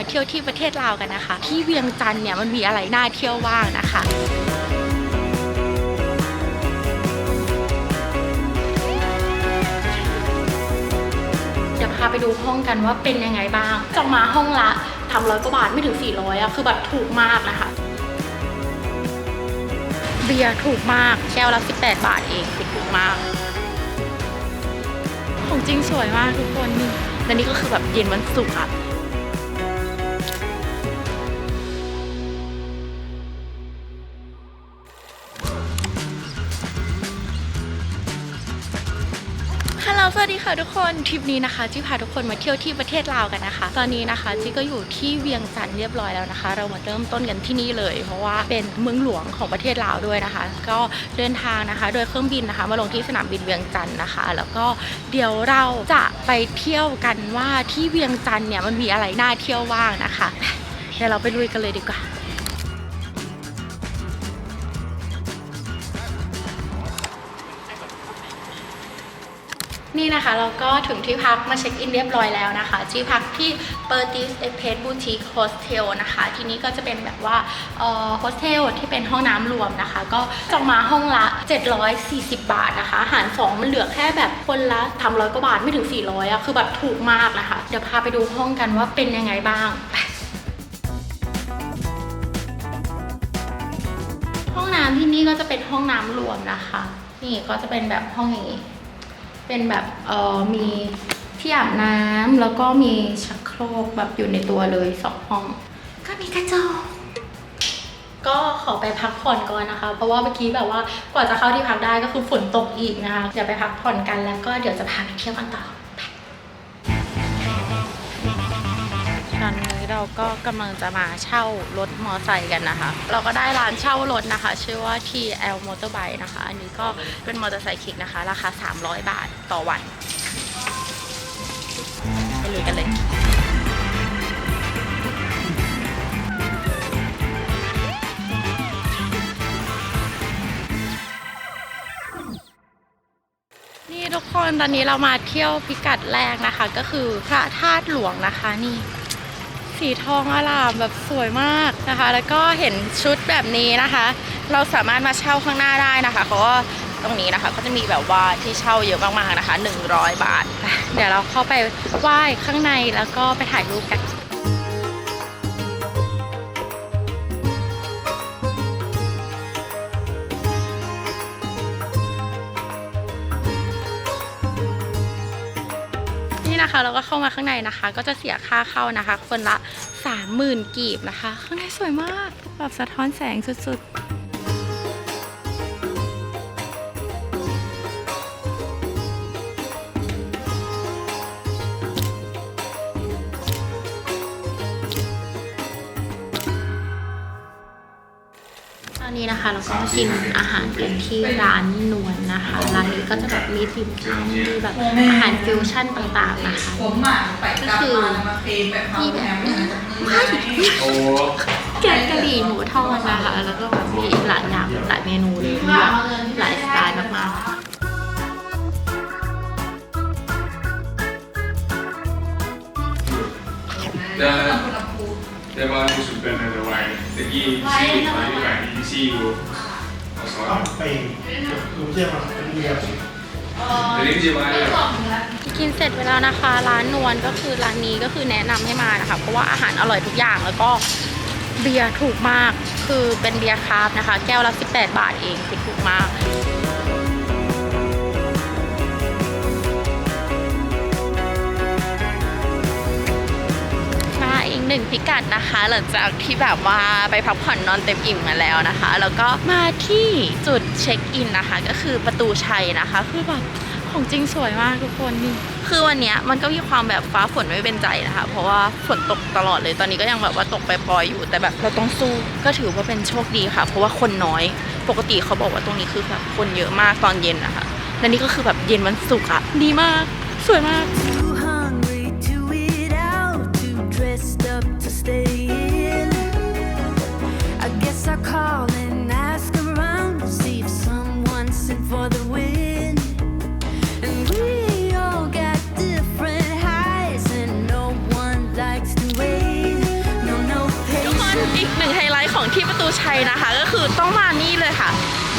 มาเที่ยวที่ประเทศลาวกันนะคะ ที่เวียงจันทร์เนี่ยมันมีอะไรน่าเที่ยวบ้างนะคะเดี๋ยวพาไปดูห้องกันว่าเป็นยังไงบ้างจองมาห้องละทำร้อยกว่าบาทไม่ถึง 400อะคือแบบถูกมากนะคะ เบียร์ถูกมากแก้วละ 18 บาทเองถูกมาก ของจริงสวยมากทุกคนนี่และนี่ก็คือแบบเย็นวันศุกร์อะ ค่ะทุกคนทริปนี้นะคะจีพาทุกคนมาเที่ยวที่ประเทศลาวกันนะคะ ตอนนี้นะคะจีก็อยู่ที่เวียงจันทร์เรียบร้อยแล้วนะคะ เรามาเริ่มต้นกันที่นี่เลย เพราะว่าเป็นเมืองหลวงของประเทศลาวด้วยนะคะ ก็เดินทางนะคะ โดยเครื่องบินนะคะ มาลงที่สนามบินเวียงจันทร์นะคะ แล้วก็เดี๋ยวเราจะไปเที่ยวกันว่าที่เวียงจันทร์เนี่ยมันมีอะไรน่าเที่ยวบ้างนะคะเดี๋ยวเราไปลุยกันเลยดีกว่า นี่นะคะเราก็ถึงที่พักมาเช็คอินเรียบร้อยแล้วนะคะ ที่พักที่เปอร์ติสเอ็กเพสบูติคโฮสเทลนะคะ ที่นี้ก็จะเป็นแบบว่าเอ่อโฮสเทลที่เป็นห้องน้ำรวมนะคะ ก็จองมาห้องละ 740 บาทนะคะ หารสองมันเหลือแค่แบบคนละทำร้อยกว่าบาทไม่ถึง 400อะคือแบบถูกมากนะคะ เดี๋ยวพาไปดูห้องกันว่าเป็นยังไงบ้างห้องน้ำที่นี่ก็จะเป็นห้องน้ำรวมนะคะ นี่ก็จะเป็นแบบห้องนี้ เป็นแบบเอ่อมีที่อาบน้ำแล้วก็มีชักโครกแบบอยู่ในตัวเลยสองห้อง ก็มีกระจกก็ขอไปพักผ่อนก่อนนะคะ เพราะว่าเมื่อกี้แบบว่ากว่าจะเข้าที่พักได้ก็คือฝนตกอีกนะคะ เดี๋ยวไปพักผ่อนกันแล้วก็เดี๋ยวจะพาไปเที่ยวกันต่อ เราก็กำลังจะมาเช่ารถมอไซค์กันนะคะ เราก็ได้ร้านเช่ารถนะคะ ชื่อว่า TL Motorbike นะคะ อันนี้ก็เป็นมอเตอร์ไซค์คิกนะคะ ราคา 300 บาทต่อวันไปลุยกันเลยนี่ทุกคนตอนนี้เรามาเที่ยวพิกัดแรกนะคะ ก็คือพระธาตุหลวงนะคะนี่ สีทองอลามแบบสวยมากนะคะ แล้วก็เห็นชุดแบบนี้นะคะ เราสามารถมาเช่าข้างหน้าได้นะคะเพราะว่าตรงนี้นะคะก็จะมีแบบว่าที่เช่าเยอะมากๆนะคะ 100 บาท เดี๋ยวเราเข้าไปไหว้ข้างในแล้วก็ไปถ่ายรูปกัน นะคะ เราก็เข้ามาข้างในนะคะ ก็จะเสียค่าเข้านะคะ คนละ 30,000 กีบนะคะ ข้างในสวยมากแบบสะท้อนแสงสุดๆ นนี้นะคะ เราก็มากินอาหารกันที่ร้านนวลนะคะ ร้านนี้ก็จะแบบมีติ่มซำมีแบบอาหารฟิวชั่นต่างๆนะคะผมอะไปกลับมาแล้วมาเคลมแบบเขาแถมมาจากมือให้โอ้แกงกะหรี่หมูทอดนะคะ แล้วก็แบบมีอีกหลายอย่างหลายเมนูเลยมีแบบหลายสไตล์มากๆ Det, det var noe spennende det var. Det gir sikkert veldig veldig sigo. Og så ต้องไปดูเชื่อมาเป็นเรียบ Det er ikke bare กินเสร็จไปแล้วนะคะ ร้านนวลก็คือร้านนี้ก็คือแนะนำให้มานะคะ เพราะว่าอาหารอร่อยทุกอย่างแล้วก็เบียร์ถูกมากคือเป็นเบียร์คราฟต์นะคะ แก้วละ 18 บาทเองคือถูกมาก หนึ่งพิกัดนะคะ หลังจากที่แบบว่าไปพักผ่อนนอนเต็มอิ่มมาแล้วนะคะ แล้วก็มาที่จุดเช็คอินนะคะ ก็คือประตูชัยนะคะคือแบบของจริงสวยมากทุกคนนี่คือวันนี้มันก็มีความแบบฟ้าฝนไม่เป็นใจนะคะ เพราะว่าฝนตกตลอดเลยตอนนี้ก็ยังแบบว่าตกไปปล่อยอยู่แต่แบบเราต้องสู้ก็ถือว่าเป็นโชคดีค่ะ เพราะว่าคนน้อยปกติเขาบอกว่าตรงนี้คือแบบคนเยอะมากตอนเย็นนะคะและนี่ก็คือแบบเย็นวันศุกร์อะดีมาก สวยมาก ทุกคนอีกหนึ่งไฮไลท์ของที่ประตูชัยนะคะ ก็คือต้องมานี่เลยค่ะ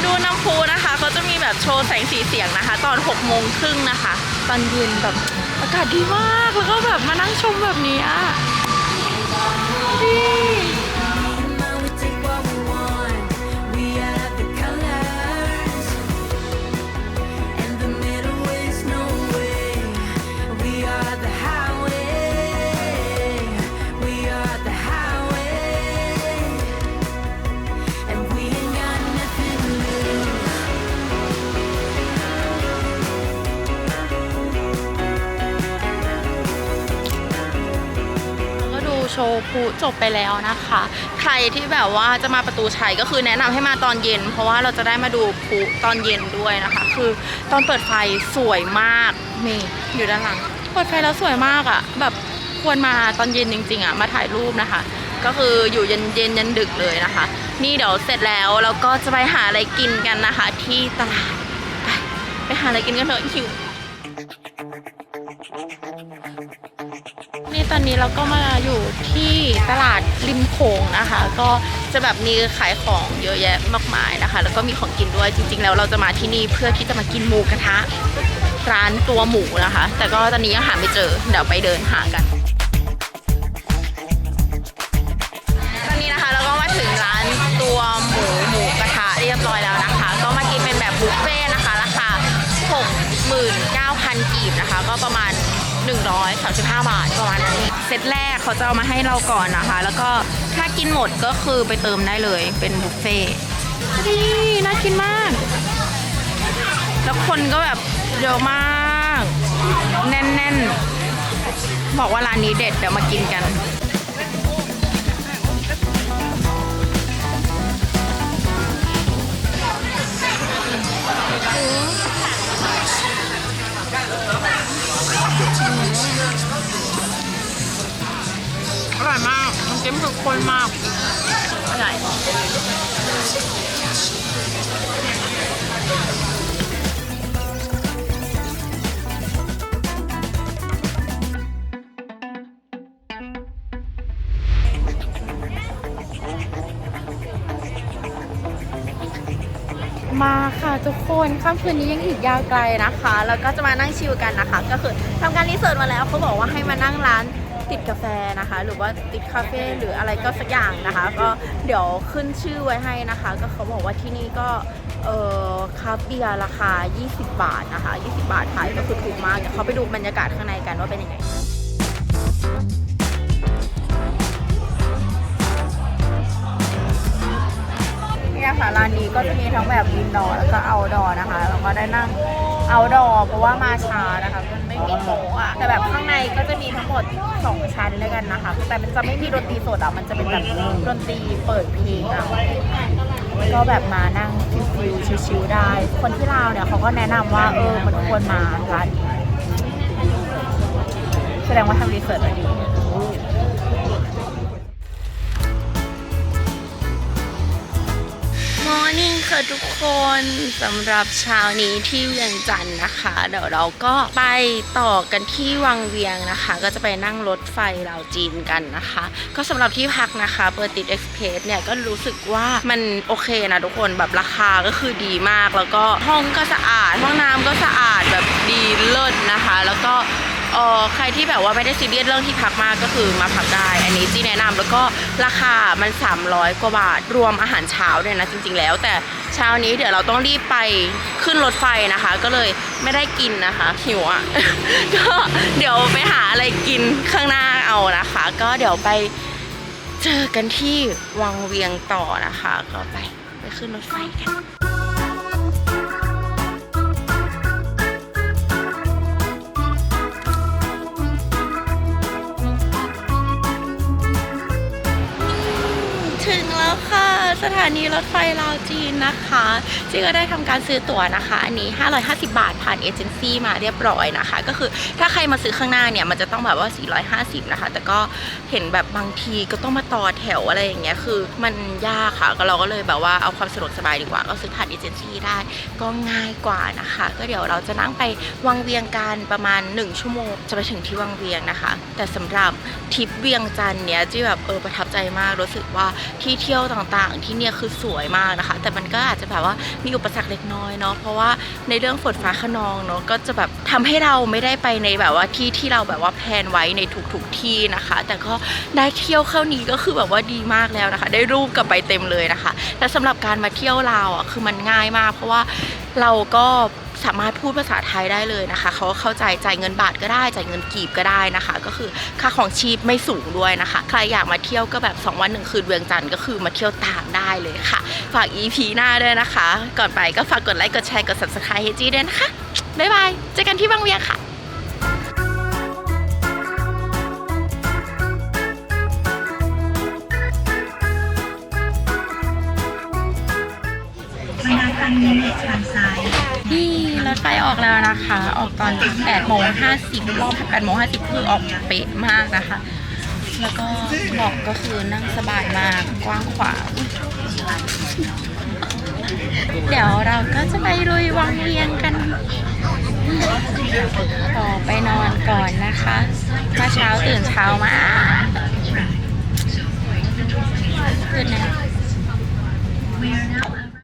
ดูน้ำพุนะคะเขาจะมีแบบโชว์แสงสีเสียงนะคะ ตอน6โมงครึ่งนะคะ ตอนเย็นแบบอากาศดีมาก แล้วก็แบบมานั่งชมแบบนี้อะดี โชว์พลุจบไปแล้วนะคะ ใครที่แบบว่าจะมาประตูชัยก็คือแนะนำให้มาตอนเย็น เพราะว่าเราจะได้มาดูพลุตอนเย็นด้วยนะคะ คือตอนเปิดไฟสวยมากนี่อยู่ด้านหลังเปิดไฟแล้วสวยมากอะ่ะ แบบควรมาตอนเย็นจริง ๆอะ่ะมาถ่ายรูปนะคะ ก็คืออยู่เย็นเย็นยันดึกเลยนะคะ นี่เดี๋ยวเสร็จแล้วเราก็จะไปหาอะไรกินกันนะคะ ที่ตลาดไปไปหาอะไรกินกันเถอะหิว ตอนนี้เราก็มาอยู่ที่ตลาดริมโขงนะคะ ก็จะแบบมีขายของเยอะแยะมากมายนะคะ แล้วก็มีของกินด้วยจริง ๆ แล้วเราจะมาที่นี่เพื่อที่จะมากินหมูกระทะร้านตัวหมูนะคะ แต่ก็ตอนนี้ยังหาไม่เจอเดี๋ยวไปเดินหากัน 35 บาทประมาณนั้นเซตแรกเขาจะเอามาให้เราก่อนนะคะ แล้วก็ถ้ากินหมดก็คือไปเติมได้เลยเป็นบุฟเฟ่ตี้น่ากินมาก แล้วคนก็แบบเยอะมาก แน่นๆ บอกว่าร้านนี้เด็ดเดี๋ยวมากินกัน มคือข้นมากอร่อยมาค่ะทุกคนค่ำคืนนี้ยังอีกยาวไกลนะคะ แล้วก็จะมานั่งชิลกันนะคะ ก็คือทำการรีเสิร์ชมาแล้วเขาบอกว่าให้มานั่งร้าน ติดกาแฟนะคะ หรือว่าติดคาเฟ่หรืออะไรก็สักอย่างนะคะ ก็เดี๋ยวขึ้นชื่อไว้ให้นะคะ ก็เขาบอกว่าที่นี่ก็เออคาเบียราคา 20 บาทนะคะ 20 บาทไทยก็คือถูกมาก เดี๋ยวเขาไปดูบรรยากาศข้างในกันว่าเป็นยังไงเนี่ยค่ะร้านนี้ก็จะมีทั้งแบบอินดอร์แล้วก็เอาดอร์นะคะแล้วก็ได้นั่ง เอาดอเพราะว่ามาช้านะคะ มันไม่มีโต๊ะอะแต่แบบข้างในก็จะมีทั้งหมดสองชั้นเลยกันนะคะ แต่มันจะไม่มีดนตรีสดอะมันจะเป็นแบบดนตรีเปิดเพลงอะก็แบบมานั่งฟิวๆชิวๆได้ คนที่ลาวเนี่ยเขาก็แนะนำว่าเออมันควรมาร้านนี้แสดงว่าทำรีเสิร์ชมาดี ทุกคนสำหรับเช้านี้ที่เวียงจันทร์นะคะ เดี๋ยวเราก็ไปต่อกันที่วังเวียงนะคะ ก็จะไปนั่งรถไฟลาวจีนกันนะคะ ก็สำหรับที่พักนะคะเปิดติดเอ็กซ์เพสเนี่ยก็รู้สึกว่ามันโอเคนะทุกคนแบบราคาก็คือดีมากแล้วก็ห้องก็สะอาด ห้องน้ำก็สะอาดแบบดีเลิศนะคะ แล้วก็ เออใครที่แบบว่าไม่ได้ซีเรียสเรื่องที่พักมากก็คือมาพักได้ อันนี้จีแนะนำแล้วก็ราคามัน 300 กว่าบาทรวมอาหารเช้าด้วยนะจริง ๆ แล้ว แต่เช้านี้เดี๋ยวเราต้องรีบไปขึ้นรถไฟนะคะ ก็เลยไม่ได้กินนะคะหิวอะก็เดี๋ยวไปหาอะไรกินข้างหน้าเอานะคะ ก็เดี๋ยวไปเจอกันที่วังเวียงต่อนะคะ ก็ไปไปขึ้นรถไฟกัน สถานีรถไฟลาวจีนนะคะจีก็ได้ทำการซื้อตั๋วนะคะ อันนี้ 550 บาทผ่านเอเจนซี่มาเรียบร้อยนะคะ ก็คือถ้าใครมาซื้อข้างหน้าเนี่ย มันจะต้องแบบว่า 450 นะคะ แต่ก็เห็นแบบบางทีก็ต้องมาต่อแถวอะไรอย่างเงี้ยคือมันยากค่ะก็เราก็เลยแบบว่าเอาความสะดวกสบายดีกว่า ก็ซื้อผ่านเอเจนซี่ได้ก็ง่ายกว่านะคะ ก็เดี๋ยวเราจะนั่งไปวังเวียงกันประมาณ 1 ชั่วโมง จะไปถึงที่วังเวียงนะคะ แต่สำหรับทริปเวียงจันทร์เนี้ยจีแบบเออประทับใจมากรู้สึกว่าที่เที่ยวต่างๆที่ที่เนี่ยคือสวยมากนะคะ แต่มันก็อาจจะแบบว่ามีอุปสรรคเล็กน้อยเนาะเพราะว่าในเรื่องฝนฟ้าขนองเนาะก็จะแบบทำให้เราไม่ได้ไปในแบบว่าที่ที่เราแบบว่าแพลนไว้ในทุกๆที่นะคะ แต่ก็ได้เที่ยวเข้านี้ก็คือแบบว่าดีมากแล้วนะคะ ได้รูปกลับไปเต็มเลยนะคะ และสำหรับการมาเที่ยวลาวอะคือมันง่ายมาก เพราะว่าเราก็ สามารถพูดภาษาไทยได้เลยนะคะเขาก็เข้าใจจ่ายเงินบาทก็ได้จ่ายเงินกีบก็ได้นะคะ ก็คือค่าของชีพไม่สูงด้วยนะคะ ใครอยากมาเที่ยวก็แบบ 2 วันหนึ่งคืนเวียงจันทร์ก็คือมาเที่ยวตามได้เลยค่ะ ฝาก EP หน้าด้วยนะคะ ก่อนไปก็ฝากกดไลค์กดแชร์กด subscribe ให้จีด้วยนะคะบ๊ายบายเจอกันที่บางเวียงค่ะนี่ร ถไฟออกแล้วนะคะ ออกตอน8โมง50รอบ8โมง50 คือออกเป๊ะมากนะคะ แล้วก็เบาะก็คือนั่งสบายมาก กว้างขวางเดี๋ยวเราก็จะไปลุยวังเวียงกันขอไปนอนก่อนนะคะมาเช้าตื่นเช้ามาขึ้นนะ